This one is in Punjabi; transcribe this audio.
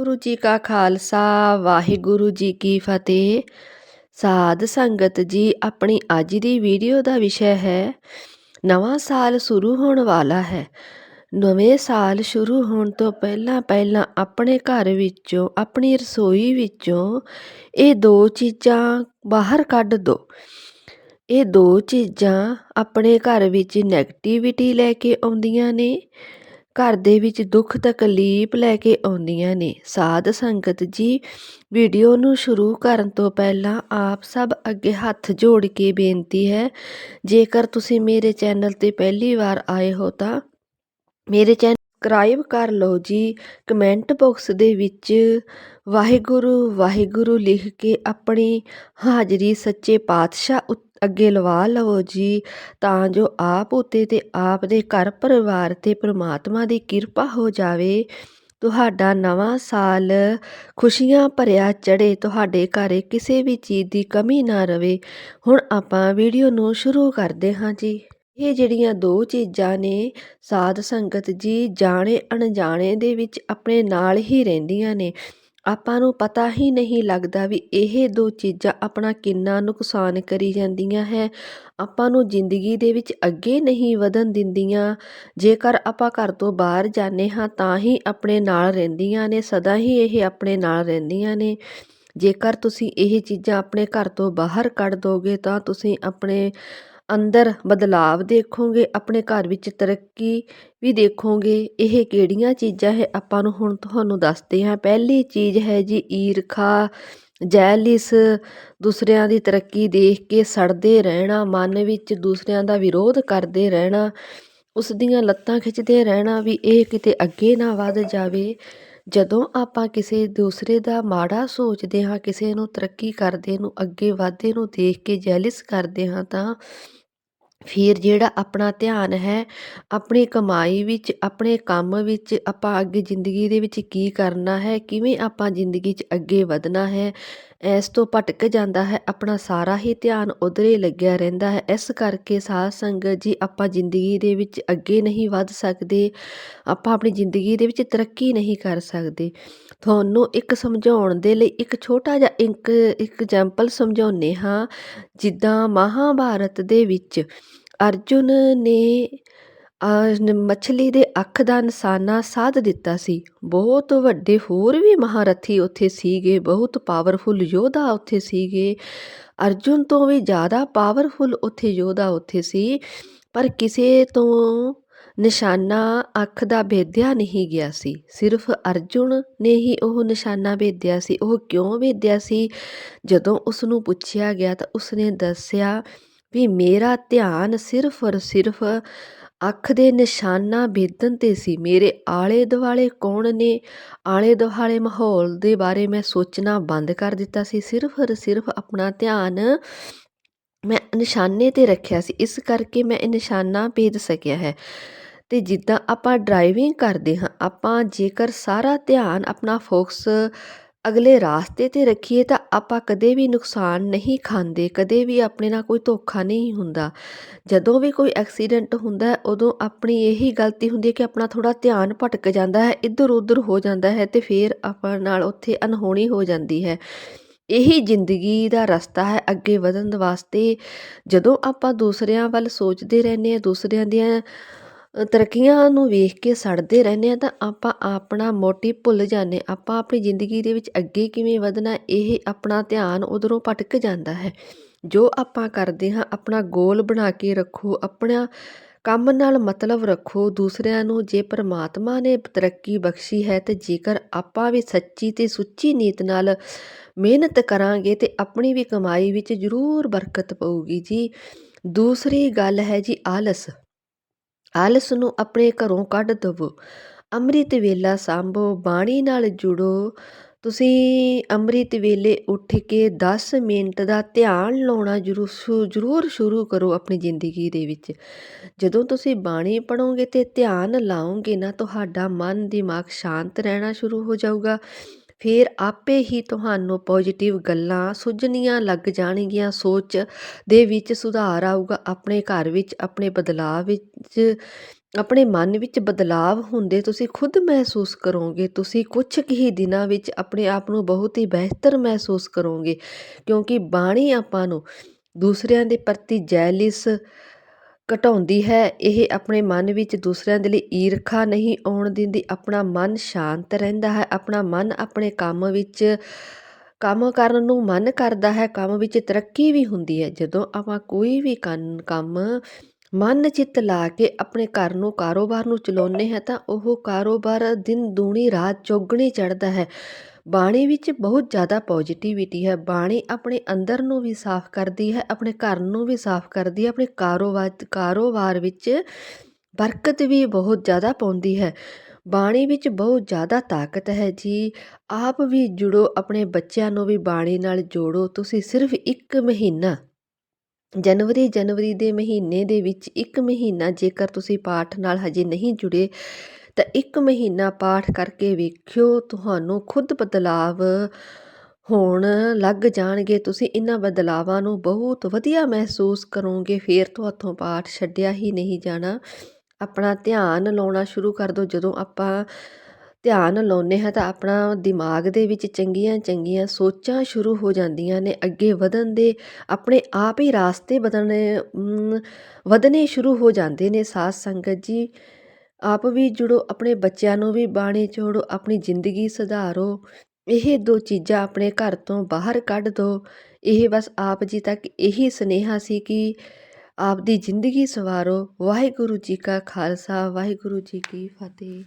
ਗੁਰੂ ਜੀ ਕਾ ਖਾਲਸਾ, ਵਾਹਿਗੁਰੂ ਜੀ ਕੀ ਫਤਿਹ। ਸਾਧ ਸੰਗਤ ਜੀ, ਆਪਣੀ ਅੱਜ ਦੀ ਵੀਡੀਓ ਦਾ ਵਿਸ਼ਾ ਹੈ, ਨਵਾਂ ਸਾਲ ਸ਼ੁਰੂ ਹੋਣ ਵਾਲਾ ਹੈ। ਨਵੇਂ ਸਾਲ ਸ਼ੁਰੂ ਹੋਣ ਤੋਂ ਪਹਿਲਾਂ ਪਹਿਲਾਂ ਆਪਣੇ ਘਰ ਵਿੱਚੋਂ, ਆਪਣੀ ਰਸੋਈ ਵਿੱਚੋਂ ਇਹ ਦੋ ਚੀਜ਼ਾਂ ਬਾਹਰ ਕੱਢ ਦਿਓ ਇਹ ਦੋ ਚੀਜ਼ਾਂ ਆਪਣੇ ਘਰ ਵਿੱਚ ਨੈਗੇਟਿਵਿਟੀ ਲੈ ਕੇ ਆਉਂਦੀਆਂ ਨੇ ਘਰ ਦੇ ਵਿੱਚ ਦੁੱਖ ਤਕਲੀਫ ਲੈ ਕੇ ਆਉਂਦੀਆਂ ਨੇ। ਸਾਧ ਸੰਗਤ ਜੀ, ਵੀਡੀਓ ਨੂੰ ਸ਼ੁਰੂ ਕਰਨ ਤੋਂ ਪਹਿਲਾਂ ਆਪ ਸਭ ਅੱਗੇ ਹੱਥ ਜੋੜ ਕੇ ਬੇਨਤੀ ਹੈ, ਜੇਕਰ ਤੁਸੀਂ ਮੇਰੇ ਚੈਨਲ ਤੇ ਪਹਿਲੀ ਵਾਰ ਆਏ ਹੋ ਤਾਂ ਮੇਰੇ ਚੈਨਲ ਸਬਸਕ੍ਰਾਈਬ ਕਰ ਲਓ ਜੀ। ਕਮੈਂਟ ਬਾਕਸ ਦੇ ਵਿੱਚ ਵਾਹਿਗੁਰੂ ਵਾਹਿਗੁਰੂ ਲਿਖ ਕੇ ਆਪਣੀ ਹਾਜ਼ਰੀ ਸੱਚੇ ਪਾਤਸ਼ਾਹ ਅੱਗੇ ਲਵਾ ਲਵੋ ਜੀ। ਤਾਂ ਜੋ ਆਪ ਉਤੇ ਤੇ ਆਪ ਦੇ ਘਰ ਪਰਿਵਾਰ ਤੇ ਪ੍ਰਮਾਤਮਾ ਦੀ ਕਿਰਪਾ ਹੋ ਜਾਵੇ। ਤੁਹਾਡਾ ਨਵਾਂ ਸਾਲ ਖੁਸ਼ੀਆਂ ਭਰਿਆ ਚੜੇ ਤੁਹਾਡੇ ਘਰ ਕਿਸੇ ਵੀ ਚੀਜ਼ ਦੀ ਕਮੀ ਨਾ ਰਵੇ। ਹੁਣ ਆਪਾਂ ਵੀਡੀਓ ਨੂੰ ਸ਼ੁਰੂ ਕਰਦੇ ਹਾਂ ਜੀ। ਇਹ ਜਿਹੜੀਆਂ ਦੋ ਚੀਜ਼ਾਂ ਨੇ, ਸਾਧ ਸੰਗਤ ਜੀ ਜਾਣੇ ਅਣਜਾਣੇ ਦੇ ਵਿੱਚ ਆਪਣੇ ਨਾਲ ਹੀ ਰਹਿੰਦੀਆਂ ਨੇ। ਆਪਾਂ ਨੂੰ ਪਤਾ ਹੀ ਨਹੀਂ ਲੱਗਦਾ ਵੀ ਇਹ ਦੋ ਚੀਜ਼ਾਂ ਆਪਣਾ ਕਿੰਨਾ ਨੁਕਸਾਨ ਕਰੀ ਜਾਂਦੀਆਂ ਹੈ। ਆਪਾਂ ਨੂੰ ਜ਼ਿੰਦਗੀ ਦੇ ਵਿੱਚ ਅੱਗੇ ਨਹੀਂ ਵਧਣ ਦਿੰਦੀਆਂ। ਜੇਕਰ ਆਪਾਂ ਘਰ ਤੋਂ ਬਾਹਰ ਜਾਂਦੇ ਹਾਂ, ਤਾਂ ਹੀ ਆਪਣੇ ਨਾਲ ਰਹਿੰਦੀਆਂ ਨੇ, ਸਦਾ ਹੀ ਇਹ ਆਪਣੇ ਨਾਲ ਰਹਿੰਦੀਆਂ ਨੇ। ਜੇਕਰ ਤੁਸੀਂ ਇਹ ਚੀਜ਼ਾਂ ਆਪਣੇ ਘਰ ਤੋਂ ਬਾਹਰ ਕੱਢ ਦੋਗੇ, ਤਾਂ ਤੁਸੀਂ ਆਪਣੇ ਅੰਦਰ ਬਦਲਾਵ ਦੇਖੋਗੇ, ਆਪਣੇ ਘਰ ਵਿੱਚ ਤਰੱਕੀ ਵੀ ਦੇਖੋਗੇ, ਇਹ ਕਿਹੜੀਆਂ ਚੀਜ਼ਾਂ ਹੈ? ਆਪਾਂ ਨੂੰ ਹੁਣ ਤੁਹਾਨੂੰ ਦੱਸਦੇ ਹਾਂ। ਪਹਿਲੀ ਚੀਜ਼ ਹੈ ਜੀ ਈਰਖਾ, ਜੈਲਿਸ, ਦੂਸਰਿਆਂ ਦੀ ਤਰੱਕੀ ਦੇਖ ਕੇ ਸੜਦੇ ਰਹਿਣਾ, ਮਨ ਵਿੱਚ ਦੂਸਰਿਆਂ ਦਾ ਵਿਰੋਧ ਕਰਦੇ ਰਹਿਣਾ ਉਸ ਦੀਆਂ ਲੱਤਾਂ ਖਿੱਚਦੇ ਰਹਿਣਾ ਵੀ ਇਹ ਕਿਤੇ ਅੱਗੇ ਨਾ ਵੱਧ ਜਾਵੇ। ਜਦੋਂ ਆਪਾਂ ਕਿਸੇ ਦੂਸਰੇ ਦਾ ਮਾੜਾ ਸੋਚਦੇ ਹਾਂ, ਕਿਸੇ ਨੂੰ ਤਰੱਕੀ ਕਰਦੇ ਨੂੰ, ਅੱਗੇ ਵਧਦੇ ਨੂੰ ਦੇਖ ਕੇ ਜੈਲਿਸ ਕਰਦੇ ਹਾਂ, ਤਾਂ ਫਿਰ ਜਿਹੜਾ ਆਪਣਾ ਧਿਆਨ ਹੈ, ਆਪਣੀ ਕਮਾਈ ਵਿੱਚ, ਆਪਣੇ ਕੰਮ ਵਿੱਚ, ਆਪਾਂ ਅੱਗੇ ਜ਼ਿੰਦਗੀ ਦੇ ਵਿੱਚ ਕੀ ਕਰਨਾ ਹੈ, ਕਿਵੇਂ ਆਪਾਂ ਜ਼ਿੰਦਗੀ 'ਚ ਅੱਗੇ ਵਧਣਾ ਹੈ ਇਸ ਤੋਂ ਭਟਕ ਜਾਂਦਾ ਹੈ, ਆਪਣਾ ਸਾਰਾ ਹੀ ਧਿਆਨ ਉਧਰੇ ਲੱਗਿਆ ਰਹਿੰਦਾ ਹੈ। ਇਸ ਕਰਕੇ ਸਾਧ ਸੰਗਤ ਜੀ, ਆਪਾਂ ਜ਼ਿੰਦਗੀ ਦੇ ਵਿੱਚ ਅੱਗੇ ਨਹੀਂ ਵੱਧ ਸਕਦੇ, ਆਪਾਂ ਆਪਣੀ ਜ਼ਿੰਦਗੀ ਦੇ ਵਿੱਚ ਤਰੱਕੀ ਨਹੀਂ ਕਰ ਸਕਦੇ। ਤੁਹਾਨੂੰ ਇੱਕ ਸਮਝਾਉਣ ਦੇ ਲਈ ਇੱਕ ਛੋਟਾ ਜਿਹਾ ਇੱਕ ਐਗਜ਼ਾਮਪਲ ਸਮਝਾਉਂਦੇ ਹਾਂ। ਜਿੱਦਾਂ ਮਹਾਭਾਰਤ ਦੇ ਵਿੱਚ ਅਰਜੁਨ ਨੇ ਮੱਛਲੀ ਦੇ ਅੱਖ ਦਾ ਨਿਸ਼ਾਨਾ ਸਾਧ ਦਿੱਤਾ ਸੀ। ਬਹੁਤ ਵੱਡੇ ਹੋਰ ਵੀ ਮਹਾਰਥੀ ਉੱਥੇ ਸੀਗੇ, ਬਹੁਤ ਪਾਵਰਫੁਲ ਯੋਧਾ ਉੱਥੇ ਸੀਗੇ। ਅਰਜੁਨ ਤੋਂ ਵੀ ਜ਼ਿਆਦਾ ਪਾਵਰਫੁਲ ਉੱਥੇ ਯੋਧਾ ਉੱਥੇ ਸੀ, ਪਰ ਕਿਸੇ ਤੋਂ ਨਿਸ਼ਾਨਾ ਅੱਖ ਦਾ ਭੇਦਿਆ ਨਹੀਂ ਗਿਆ ਸੀ। ਸਿਰਫ ਅਰਜੁਨ ਨੇ ਹੀ ਉਹ ਨਿਸ਼ਾਨਾ ਭੇਦਿਆ ਸੀ। ਉਹ ਕਿਉਂ ਭੇਦਿਆ ਸੀ? ਜਦੋਂ ਉਸ ਨੂੰ ਪੁੱਛਿਆ ਗਿਆ ਤਾਂ ਉਸਨੇ ਦੱਸਿਆ ਵੀ ਮੇਰਾ ਧਿਆਨ ਸਿਰਫ ਔਰ ਸਿਰਫ ਅੱਖ ਦੇ ਨਿਸ਼ਾਨਾ ਭੇਦਣ 'ਤੇ ਸੀ। ਮੇਰੇ ਆਲੇ ਦੁਆਲੇ ਕੌਣ ਨੇ? ਆਲੇ ਦੁਆਲੇ ਮਾਹੌਲ ਦੇ ਬਾਰੇ ਮੈਂ ਸੋਚਣਾ ਬੰਦ ਕਰ ਦਿੱਤਾ ਸੀ। ਸਿਰਫ ਔਰ ਸਿਰਫ ਆਪਣਾ ਧਿਆਨ ਮੈਂ ਨਿਸ਼ਾਨੇ 'ਤੇ ਰੱਖਿਆ ਸੀ। ਇਸ ਕਰਕੇ ਮੈਂ ਇਹ ਨਿਸ਼ਾਨਾ ਭੇਦ ਸਕਿਆ ਹੈ। ਤੇ ਜਿੱਦਾਂ ਆਪਾਂ ਡਰਾਈਵਿੰਗ ਕਰਦੇ ਹਾਂ, ਆਪਾਂ ਜੇਕਰ ਸਾਰਾ ਧਿਆਨ ਆਪਣਾ ਫੋਕਸ ਅਗਲੇ ਰਾਸਤੇ 'ਤੇ ਰੱਖੀਏ ਤਾਂ ਆਪਾਂ ਕਦੇ ਵੀ ਨੁਕਸਾਨ ਨਹੀਂ ਖਾਂਦੇ, ਕਦੇ ਵੀ ਆਪਣੇ ਨਾਲ ਕੋਈ ਧੋਖਾ ਨਹੀਂ ਹੁੰਦਾ। ਜਦੋਂ ਵੀ ਕੋਈ ਐਕਸੀਡੈਂਟ ਹੁੰਦਾ ਉਦੋਂ ਆਪਣੀ ਇਹੀ ਗਲਤੀ ਹੁੰਦੀ ਹੈ ਕਿ ਆਪਣਾ ਥੋੜ੍ਹਾ ਧਿਆਨ ਭਟਕ ਜਾਂਦਾ ਹੈ, ਇੱਧਰ ਉੱਧਰ ਹੋ ਜਾਂਦਾ ਹੈ ਅਤੇ ਫਿਰ ਆਪਾਂ ਨਾਲ ਉੱਥੇ ਅਨਹੋਣੀ ਹੋ ਜਾਂਦੀ ਹੈ। ਇਹੀ ਜ਼ਿੰਦਗੀ ਦਾ ਰਸਤਾ ਹੈ ਅੱਗੇ ਵਧਣ ਵਾਸਤੇ। ਜਦੋਂ ਆਪਾਂ ਦੂਸਰਿਆਂ ਵੱਲ ਸੋਚਦੇ ਰਹਿੰਦੇ ਹਾਂ, ਦੂਸਰਿਆਂ ਦੀਆਂ ਤਰੱਕੀਆਂ ਨੂੰ ਵੇਖ ਕੇ ਸੜਦੇ ਰਹਿੰਦੇ ਆ ਤਾਂ ਆਪਾਂ ਆਪਣਾ ਮੋਟਿਵ ਭੁੱਲ ਜਾਂਦੇ ਆਪਾਂ ਆਪਣੀ ਜ਼ਿੰਦਗੀ ਦੇ ਵਿੱਚ ਅੱਗੇ ਕਿਵੇਂ ਵਧਣਾ, ਇਹ ਆਪਣਾ ਧਿਆਨ ਉਧਰੋਂ ਭਟਕ ਜਾਂਦਾ ਹੈ। ਜੋ ਆਪਾਂ ਕਰਦੇ ਹਾਂ, ਆਪਣਾ ਗੋਲ ਬਣਾ ਕੇ ਰੱਖੋ, ਆਪਣਾ ਕੰਮ ਨਾਲ ਮਤਲਬ ਰੱਖੋ, ਦੂਸਰਿਆਂ ਨੂੰ ਜੇ ਪਰਮਾਤਮਾ ਨੇ ਤਰੱਕੀ ਬਖਸ਼ੀ ਹੈ ਤੇ ਜੇਕਰ ਆਪਾਂ ਵੀ ਸੱਚੀ ਤੇ ਸੁੱਚੀ ਨੀਤ ਨਾਲ ਮਿਹਨਤ ਕਰਾਂਗੇ ਤੇ ਆਪਣੀ ਵੀ ਕਮਾਈ ਵਿੱਚ ਜ਼ਰੂਰ ਬਰਕਤ ਪਊਗੀ ਜੀ। ਦੂਸਰੀ ਗੱਲ ਹੈ ਜੀ ਆਲਸ। ਆਲਸ ਨੂੰ ਆਪਣੇ ਘਰੋਂ ਕੱਢ ਦੇਵੋ। ਅੰਮ੍ਰਿਤ ਵੇਲਾ ਸਾਂਭੋ, ਬਾਣੀ ਨਾਲ ਜੁੜੋ। ਤੁਸੀਂ ਅੰਮ੍ਰਿਤ ਵੇਲੇ ਉੱਠ ਕੇ 10 ਮਿੰਟ ਦਾ ਧਿਆਨ ਲਾਉਣਾ ਜ਼ਰੂਰ ਜ਼ਰੂਰ ਸ਼ੁਰੂ ਕਰੋ ਆਪਣੀ ਜ਼ਿੰਦਗੀ ਦੇ ਵਿੱਚ। ਜਦੋਂ ਤੁਸੀਂ ਬਾਣੀ ਪੜੋਗੇ ਤੇ ਧਿਆਨ ਲਾਓਗੇ ਨਾ, ਤੁਹਾਡਾ ਮਨ, ਦਿਮਾਗ ਸ਼ਾਂਤ ਰਹਿਣਾ ਸ਼ੁਰੂ ਹੋ ਜਾਊਗਾ। ਫਿਰ ਆਪੇ ਹੀ ਤੁਹਾਨੂੰ ਪੋਜ਼ਿਟਿਵ ਗੱਲਾਂ ਸੁਝਣੀਆਂ ਲੱਗ ਜਾਣਗੀਆਂ। ਸੋਚ ਦੇ ਵਿੱਚ ਸੁਧਾਰ ਆਊਗਾ। ਆਪਣੇ ਘਰ ਵਿੱਚ, ਆਪਣੇ ਬਦਲਾਅ ਵਿੱਚ, ਆਪਣੇ ਮਨ ਵਿੱਚ ਬਦਲਾਵ ਹੁੰਦੇ ਤੁਸੀਂ ਖੁਦ ਮਹਿਸੂਸ ਕਰੋਗੇ। ਤੁਸੀਂ ਕੁਛ ਕੁ ਹੀ ਦਿਨਾਂ ਵਿੱਚ ਆਪਣੇ ਆਪ ਨੂੰ ਬਹੁਤ ਹੀ ਬਿਹਤਰ ਮਹਿਸੂਸ ਕਰੋਗੇ। ਕਿਉਂਕਿ ਬਾਣੀ ਆਪਾਂ ਨੂੰ ਦੂਸਰਿਆਂ ਦੇ ਪ੍ਰਤੀ ਜੈਲਿਸ ਘਟਾਉਂਦੀ ਹੈ। ਇਹ ਆਪਣੇ ਮਨ ਵਿੱਚ ਦੂਸਰਿਆਂ ਦੇ ਲਈ ਈਰਖਾ ਨਹੀਂ ਆਉਣ ਦਿੰਦੀ। ਆਪਣਾ ਮਨ ਸ਼ਾਂਤ ਰਹਿੰਦਾ ਹੈ। ਆਪਣਾ ਮਨ ਆਪਣੇ ਕੰਮ ਵਿੱਚ, ਕੰਮ ਕਰਨ ਨੂੰ ਮਨ ਕਰਦਾ ਹੈ। ਕੰਮ ਵਿੱਚ ਤਰੱਕੀ ਵੀ ਹੁੰਦੀ ਹੈ। ਜਦੋਂ ਆਪਾਂ ਕੋਈ ਵੀ ਕੰਨ, ਕੰਮ ਮਨ ਚਿੱਤ ਲਾ ਕੇ ਆਪਣੇ ਘਰ ਨੂੰ, ਕਾਰੋਬਾਰ ਨੂੰ ਚਲਾਉਂਦੇ ਹਾਂ ਤਾਂ ਉਹ ਕਾਰੋਬਾਰ ਦਿਨ ਦੂਣੀ ਰਾਤ ਚੌਗਣੀ ਚੜ੍ਹਦਾ ਹੈ। ਬਾਣੀ ਵਿੱਚ ਬਹੁਤ ਜ਼ਿਆਦਾ ਪੋਜੀਟਿਵਿਟੀ ਹੈ। ਬਾਣੀ ਆਪਣੇ ਅੰਦਰ ਨੂੰ ਵੀ ਸਾਫ਼ ਕਰਦੀ ਹੈ, ਆਪਣੇ ਘਰ ਨੂੰ ਵੀ ਸਾਫ਼ ਕਰਦੀ ਹੈ, ਆਪਣੇ ਕਾਰੋਬਾਰ ਕਾਰੋਬਾਰ ਵਿੱਚ ਬਰਕਤ ਵੀ ਬਹੁਤ ਜ਼ਿਆਦਾ ਪਾਉਂਦੀ ਹੈ। ਬਾਣੀ ਵਿੱਚ ਬਹੁਤ ਜ਼ਿਆਦਾ ਤਾਕਤ ਹੈ। ਜੀ ਆਪ ਵੀ ਜੁੜੋ, ਆਪਣੇ ਬੱਚਿਆਂ ਨੂੰ ਵੀ ਬਾਣੀ ਨਾਲ ਜੋੜੋ। ਤੁਸੀਂ ਸਿਰਫ ਇੱਕ ਮਹੀਨਾ, ਜਨਵਰੀ ਜਨਵਰੀ ਦੇ ਮਹੀਨੇ ਦੇ ਵਿੱਚ ਇੱਕ ਮਹੀਨਾ ਜੇਕਰ ਤੁਸੀਂ ਪਾਠ ਨਾਲ ਹਜੇ ਨਹੀਂ ਜੁੜੇ ਤਾਂ ਇੱਕ ਮਹੀਨਾ ਪਾਠ ਕਰਕੇ ਵੇਖਿਓ ਤੁਹਾਨੂੰ ਖੁਦ ਬਦਲਾਵ ਹੋਣ ਲੱਗ ਜਾਣਗੇ। ਤੁਸੀਂ ਇਹਨਾਂ ਬਦਲਾਵਾਂ ਨੂੰ ਬਹੁਤ ਵਧੀਆ ਮਹਿਸੂਸ ਕਰੋਗੇ। ਤੋਂ ਤੁਹਾਥੋਂ ਪਾਠ ਛੱਡਿਆ ਹੀ ਨਹੀਂ ਜਾਣਾ। ਆਪਣਾ ਧਿਆਨ ਲਾਉਣਾ ਸ਼ੁਰੂ ਕਰ ਦਿਓ। ਜਦੋਂ ਆਪਾਂ ਧਿਆਨ ਲਾਉਂਦੇ ਹਾਂ ਤਾਂ ਆਪਣਾ ਦਿਮਾਗ ਦੇ ਵਿੱਚ ਚੰਗੀਆਂ ਚੰਗੀਆਂ ਸੋਚਾਂ ਸ਼ੁਰੂ ਹੋ ਜਾਂਦੀਆਂ ਨੇ। ਅੱਗੇ ਵਧਣ ਦੇ, ਆਪਣੇ ਆਪ ਹੀ ਰਾਸਤੇ ਬਦਲਣੇ ਵਧਣੇ ਸ਼ੁਰੂ ਹੋ ਜਾਂਦੇ ਨੇ। ਸਾਧ ਸੰਗਤ ਜੀ ਆਪ ਵੀ ਜੁੜੋ, ਆਪਣੇ ਬੱਚਿਆਂ ਨੂੰ ਵੀ ਬਾਣੀ ਜੋੜੋ, ਆਪਣੀ ਜ਼ਿੰਦਗੀ ਸੁਧਾਰੋ। ਇਹ ਦੋ ਚੀਜ਼ਾਂ ਆਪਣੇ ਘਰ ਤੋਂ ਬਾਹਰ ਕੱਢ ਦਿਓ ਇਹ ਬਸ ਆਪ ਜੀ ਤੱਕ ਇਹੀ ਸੁਨੇਹਾ ਸੀ ਕਿ ਆਪ ਦੀ ਜ਼ਿੰਦਗੀ ਸਵਾਰੋ। ਵਾਹਿਗੁਰੂ ਜੀ ਕਾ ਖਾਲਸਾ, ਵਾਹਿਗੁਰੂ ਜੀ ਕੀ ਫਤਿਹ।